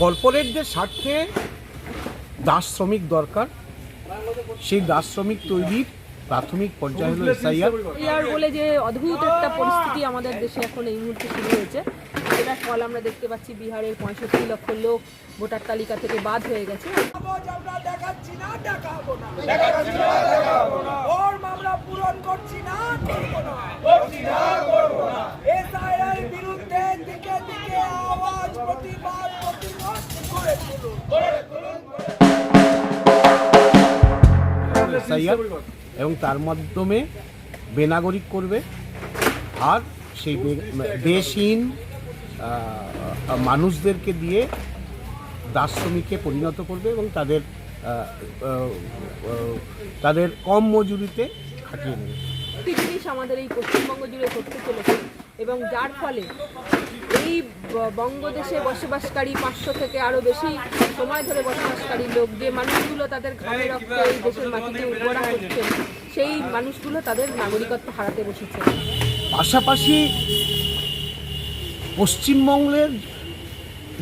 কর্পোরেটদের স্বার্থে দাস শ্রমিক দরকার। সেই দাস শ্রমিক তৈরির প্রাথমিক পর্যায়ে হলো এসআইআর। বলে যে অদ্ভুত একটা পরিস্থিতি আমাদের দেশে এখন এই মুহূর্তে শুরু হয়েছে। এটার ফল আমরা দেখতে পাচ্ছি বিহারের পঁয়ষট্টি লক্ষ লোক ভোটার তালিকা থেকে বাদ হয়ে গেছে। বিরুদ্ধে দিকে দিকে আওয়াজ প্রতিবাদ এবং তার মাধ্যমে বেনাগরিক করবে। আর সেই দেশহীন মানুষদেরকে দিয়ে দাস শ্রমিকে পরিণত করবে এবং তাদের তাদের কম মজুরিতে খাটিয়ে নেবে। জিনিস আমাদের এই পশ্চিমবঙ্গ জুড়ে ঘটতে চলেছে এবং যার ফলে বঙ্গদেশে বসবাসকারী পাঁচশো থেকে আরও বেশি সময় ধরে বসবাসকারী লোক, যে মানুষগুলো তাদের ঘামে রক্তে এই দেশের মাটিতে উর্বরা হচ্ছে সেই মানুষগুলো তাদের নাগরিকত্ব হারাতে বসেছে। পাশাপাশি পশ্চিমবঙ্গের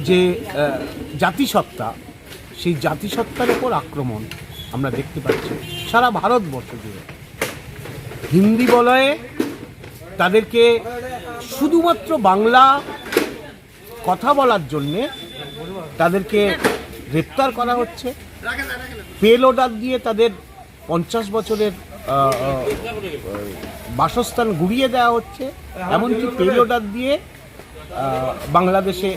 যে জাতিসত্তা, সেই জাতিসত্তার উপর আক্রমণ আমরা দেখতে পাচ্ছি সারা ভারতবর্ষ জুড়ে। হিন্দি বলয়ে তাদেরকে শুধুমাত্র বাংলা কথা বলার জন্যে তাদেরকে গ্রেপ্তার করা হচ্ছে। পেল অর্ডার দিয়ে তাদের পঞ্চাশ বছরের বাসস্থান ঘুরিয়ে দেওয়া হচ্ছে। এমনকি পেল অর্ডার দিয়ে বাংলাদেশে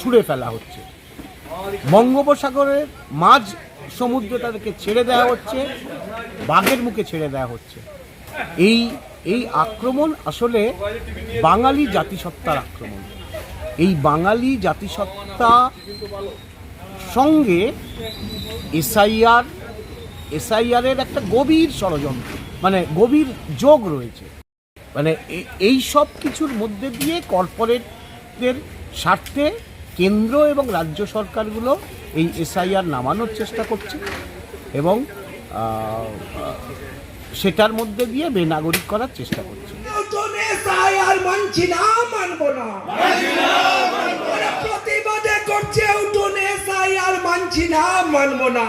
ছুঁড়ে ফেলা হচ্ছে। বঙ্গোপসাগরের মাঝ সমুদ্রে তাদেরকে ছেড়ে দেওয়া হচ্ছে, বাঘের মুখে ছেড়ে দেওয়া হচ্ছে। এই এই আক্রমণ আসলে বাঙালি জাতিসত্তার আক্রমণ। এই বাঙালি জাতিসত্তা সঙ্গে এসআইআর, এসআইআরের একটা গভীর ষড়যন্ত্র মানে গভীর যোগ রয়েছে। মানে এই সব কিছুর মধ্যে দিয়ে কর্পোরেটদের স্বার্থে কেন্দ্র এবং রাজ্য সরকারগুলো এই এসআইআর নামানোর চেষ্টা করছে এবং সেটার মধ্যে দিয়ে বেনাগরিক করার চেষ্টা করছে। নতুন এসআইআর মানছি না মানবো না। প্রতিবাদে করছে উঠুন এসআইআর মানছি না মানবো না।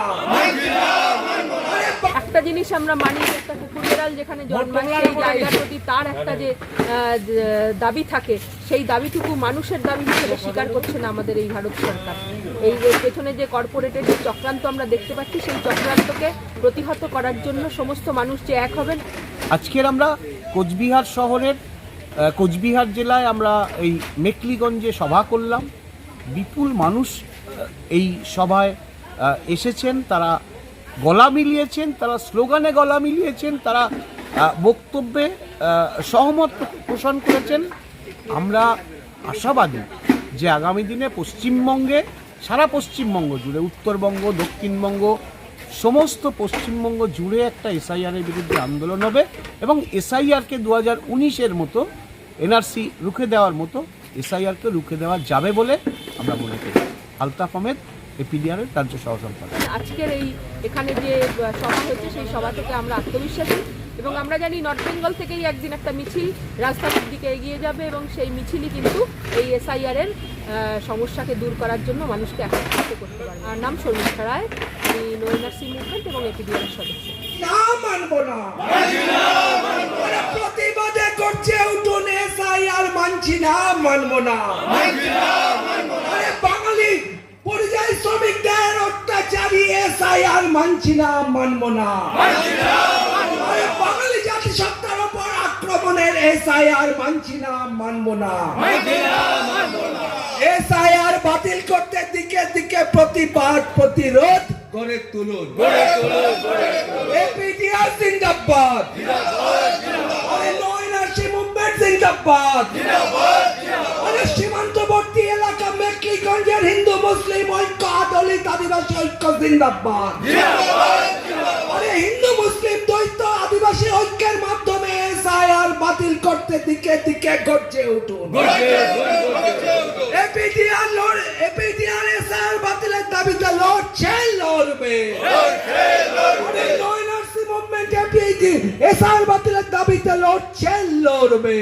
একটা জিনিস আমরা মানি একটা কুকুর বেড়াল যেখানে জন্মায় সেই জায়গার প্রতি তার একটা যে দাবি থাকে সেই দাবিটুকু মানুষের দাবি হিসেবে স্বীকার করছে না আমাদের এই ভারত সরকার। এই পেছনে যে কর্পোরেটের যে চক্রান্ত আমরা দেখতে পাচ্ছি সেই চক্রান্তকে প্রতিহত করার জন্য সমস্ত মানুষ যে এক হবেন। আজকের আমরা কোচবিহার শহরের কোচবিহার জেলায় আমরা এই মেকলিগঞ্জে সভা করলাম। বিপুল মানুষ এই সভায় এসেছেন। তারা গলা মিলিয়েছেন, তারা স্লোগানে গলা মিলিয়েছেন, তারা বক্তব্যে সহমত পোষণ করেছেন। আমরা আশাবাদী যে আগামী দিনে পশ্চিমবঙ্গে, সারা পশ্চিমবঙ্গ জুড়ে, উত্তরবঙ্গ, দক্ষিণবঙ্গ সমস্ত পশ্চিমবঙ্গ জুড়ে একটা এসআইআরের বিরুদ্ধে আন্দোলন হবে এবং এসআইআরকে দু হাজার উনিশের মতো এনআরসি রুখে দেওয়ার মতো এসআইআরকে রুখে দেওয়া যাবে বলে আমরা মনে করি। আলতাফ আহমেদ এপিডিআরের রাজ্য সহ সম্পাদক আজকের এই এখানে যে সভা হয়েছে সেই সভা থেকে আমরা আত্মবিশ্বাসী। এবং আমরা জানি নর্থ বেঙ্গল থেকেই একদিন একটা মিছিল রাজধানীর দিকে এগিয়ে যাবে এবং সেই মিছিলই কিন্তু এই এসআইআর এর সমস্যাকে দূর করার জন্য মানুষকে একত্রিত করতে পারে আমার নাম শর্মিষ্ঠা রায় আমি নো এনআরসি মুভমেন্ট এবং এপিডিআর এর সদস্য। মানবো না। প্রতিবাদে করছে মানছি না না। আরে বাঙালি, পরিযায়ী শ্রমিকদের অত্যাচারী এসআইআর মানছি না, মানবো না। আক্রমণের এসআইআর মানছি না মানবো না। এসআইআর বাতিল করতে দিকে দিকে প্রতিবাদ প্রতিরোধ গড়ে তুলুন। জিন্দাবাদ। আরে জিন্দাবাদ। সীমান্তবর্তী এলাকা মেকলিগঞ্জের হিন্দু মুসলিম ঐক্য আদলিত আদিবাসী ঐক্য জিন্দাবাদ। বাতিল করতে দিকে দিকে গর্জে উঠুন। এপিডিআর লড় এপিডিআর এসআইআর বাতিলের দাবিতে লড়ছে লড়বে। মুভমেন্ট এপিডি এসআইআর বাতিলের দাবিতে লড়ছে লড়বে।